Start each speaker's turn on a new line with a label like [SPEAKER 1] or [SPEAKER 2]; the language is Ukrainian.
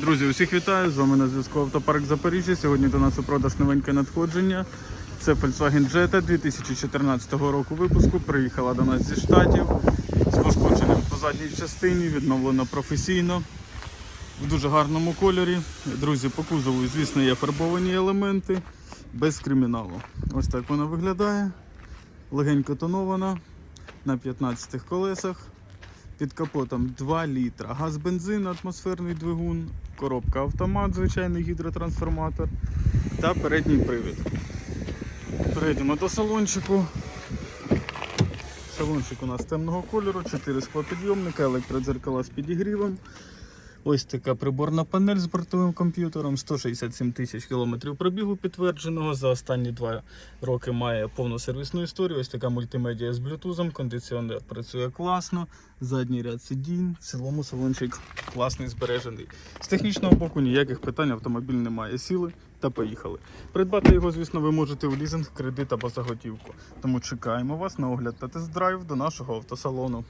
[SPEAKER 1] Друзі, усіх вітаю! З вами на зв'язку Автопарк Запоріжжя. Сьогодні до нас у продаж новеньке надходження. Це Volkswagen Jetta 2014 року випуску. Приїхала до нас зі штатів з пошкодженням по задній частині, відновлено професійно в дуже гарному кольорі. Друзі, по кузову, звісно, є фарбовані елементи без криміналу. Ось так вона виглядає. Легенько тонована на 15 колесах. Під капотом 2 літра. Газ бензин, атмосферний двигун, коробка автомат, звичайний гідротрансформатор та передній привід. Перейдемо до салончику. Салончик у нас темного кольору, 4 склопідйомника, електродзеркала з підігрівом. Ось така приборна панель з бортовим комп'ютером, 167 тисяч кілометрів пробігу підтвердженого. За останні два роки має повну сервісну історію. Ось така мультимедіа з блютузом, кондиціонер працює класно, задній ряд сидінь, в цілому салончик класний збережений. З технічного боку ніяких питань автомобіль не має сіли та поїхали. Придбати його, звісно, ви можете в лізинг, кредит або за готівку. Тому чекаємо вас на огляд та тест-драйв до нашого автосалону.